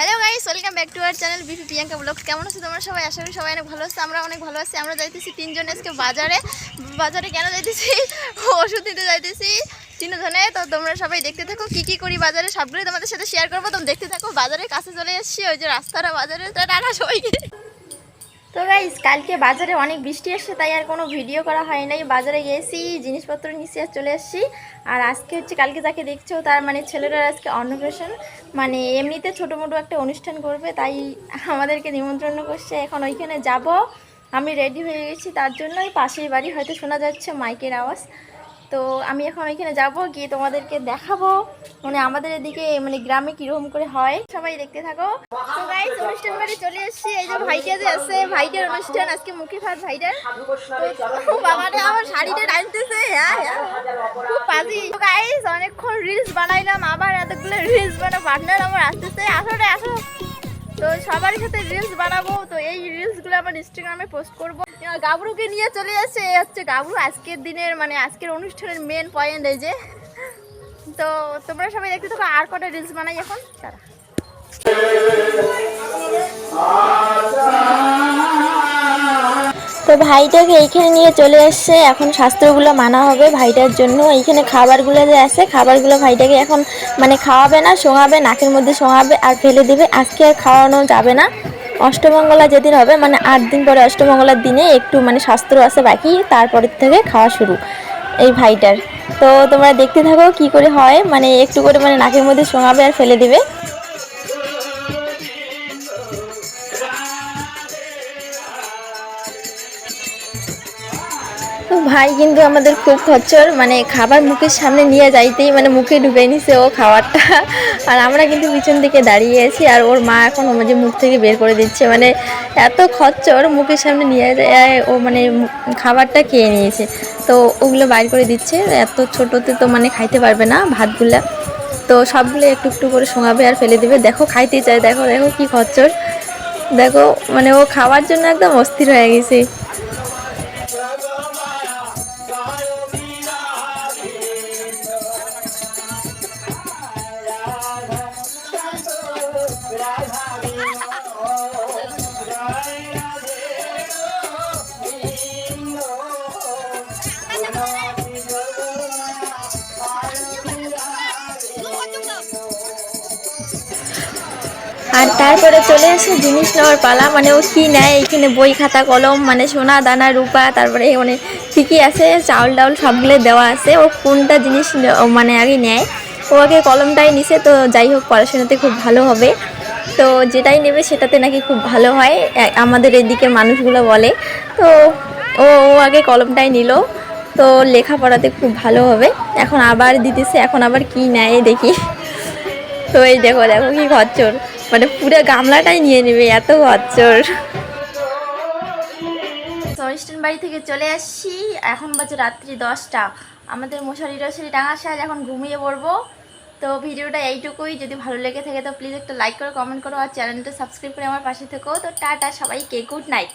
Hello guys welcome back to our channel BP Priyanka blog কেমন আছে তোমরা সবাই? আশা করি সবাই অনেক ভালো আছে, আমরা অনেক ভালো আছি। আমরা যাইতেছি তিনজন আজকে বাজারে। বাজারে কেন যাইতেছি? ওষুধ দিতে যাইতেছি তিনজনে। তো তোমরা সবাই দেখতে থাকো, কি কি করি বাজারে, সবগুলোই তোমাদের সাথে শেয়ার করব। তোমরা দেখতে থাকো বাজারে কাছে চলে এসেছি, ওই যে রাস্তাটা বাজারে তো টাটা সবাইকে তো গাইজ কালকে বাজারে অনেক বৃষ্টি এসছে, তাই আর কোনো ভিডিও করা হয় নাই। বাজারে গেছি জিনিসপত্র নিচে আর চলে এসেছি। আর আজকে হচ্ছে, কালকে যাকে দেখছ, তার মানে ছেলেরা আজকে অন্নপ্রাশন। মানে এমনিতে ছোটো মোটো একটা অনুষ্ঠান করবে, তাই আমাদেরকে নিমন্ত্রণ করছে। এখন ওইখানে যাব। আমি রেডি হয়ে গেছি, তার জন্যই পাশের বাড়ি, হয়তো শোনা যাচ্ছে মাইকের আওয়াজ। তো আমি এখন ওইখানে যাব, গিয়ে তোমাদেরকে দেখাবো। মানে আমাদের এদিকে মানে গ্রামে কীরকম করে হয়, সবাই দেখতে থাকো। তো গাইস অনুষ্ঠান বাড়ি চলে এসেছি। এই যে ভাইটা যে আছে, ভাইটার অনুষ্ঠান, আজকে মুখে ভাত ভাইটার। তো আমার শাড়িটা টানতেছে হ্যাঁ হ্যাঁ। খুব পাজি। তো গাইস অনেকক্ষণ রিলস বানাইলাম, আবার এতগুলো রিলস বানাবো পার্টনার আমার আসতেছে আসো রে, আসো। তো সবার সাথে রিলস বানাবো। তো এই রিলসগুলো আমার ইনস্টাগ্রামে পোস্ট করব। গাবরুকে নিয়ে চলে এই হচ্ছে গাবরু। আজকের দিনের মানে আজকের অনুষ্ঠানের মেন পয়েন্ট এই যে। তো তোমরা সবাই দেখতে থাকো, আর কটা রিলস বানাই এখন? তারা তো ভাইটাকে এইখানে নিয়ে চলে এসছে। এখন শাস্ত্রগুলো মানা হবে ভাইটার জন্য। এইখানে খাবারগুলো যে আছে, খাবারগুলো ভাইটাকে এখন মানে খাওয়াবে না শোঙাবে নাকের মধ্যে শোঙাবে আর ফেলে দেবে। আজকে আর খাওয়ানো যাবে না। অষ্টমঙ্গলা যেদিন হবে মানে আট দিন পরে অষ্টমঙ্গলার দিনে একটু মানে শাস্ত্র আছে বাকি তারপরের থেকে খাওয়া শুরু এই ভাইটার। তো তোমরা দেখতে থাকো কি করে হয় মানে একটু করে মানে নাকের মধ্যে শোঙাবে আর ফেলে দেবে। ভাই, কিন্তু আমাদের খুব খচ্চর। মানে খাবার মুখের সামনে নিয়ে যাইতেই মানে মুখে ঢুকে নিছে ও খাবারটা। আর আমরা কিন্তু পিছন দিকে দাঁড়িয়ে আছি আর ওর মা এখন ও যে মুখ থেকে বের করে দিচ্ছে। মানে এত খচ্চর মুখের সামনে নিয়ে যায়, ও মানে খাবারটা খেয়ে নিয়েছে। তো ওগুলো বাইর করে দিচ্ছে। এত ছোটোতে তো মানে খাইতে পারবে না ভাতগুলা। তো সবগুলো একটু একটু করে শোঙাবে আর ফেলে দেবে। দেখো খাইতে চায়, দেখো দেখো কি খচ্চর। দেখো মানে ও খাওয়ার জন্য একদম অস্থির হয়ে গেছে। আর তারপরে চলে আসে জিনিস নেওয়ার পালা মানে ও কী নেয়, এখানে বই, খাতা, কলম মানে সোনা, দানা, রূপা, তারপরে মানে কী কী আছে, চাউল ডাউল সবগুলো দেওয়া আছে, ও কোনটা জিনিস মানে আগে নেয়, ও আগে কলমটাই নিছে, তো যাই হোক পড়াশোনাতে খুব ভালো হবে। তো যেটাই নেবে সেটাতে নাকি খুব ভালো হয় আমাদের এদিকে মানুষগুলো বলে। তো ও ও আগে কলমটাই নিল, তো লেখাপড়াতে খুব ভালো হবে। এখন আবার দিতেছে, এখন আবার কি নেয় দেখি। তো এই দেখো দেখো কি খচ্চর মানে পুরো গামলাটাই নিয়ে নেবে, এত বছর। অনুষ্ঠান বাড়ি থেকে চলে আসছি। এখন বাজে রাত্রি দশটা। আমাদের মশারি রশারি টাঙা সাজ এখন ঘুমিয়ে পড়ব। তো ভিডিওটা এইটুকুই। যদি ভালো লেগে থাকে, তো প্লিজ একটা লাইক করো কমেন্ট করো, আর চ্যানেলটা সাবস্ক্রাইব করে আমার পাশে থেকো। তো টাটা সবাইকে গুড নাইট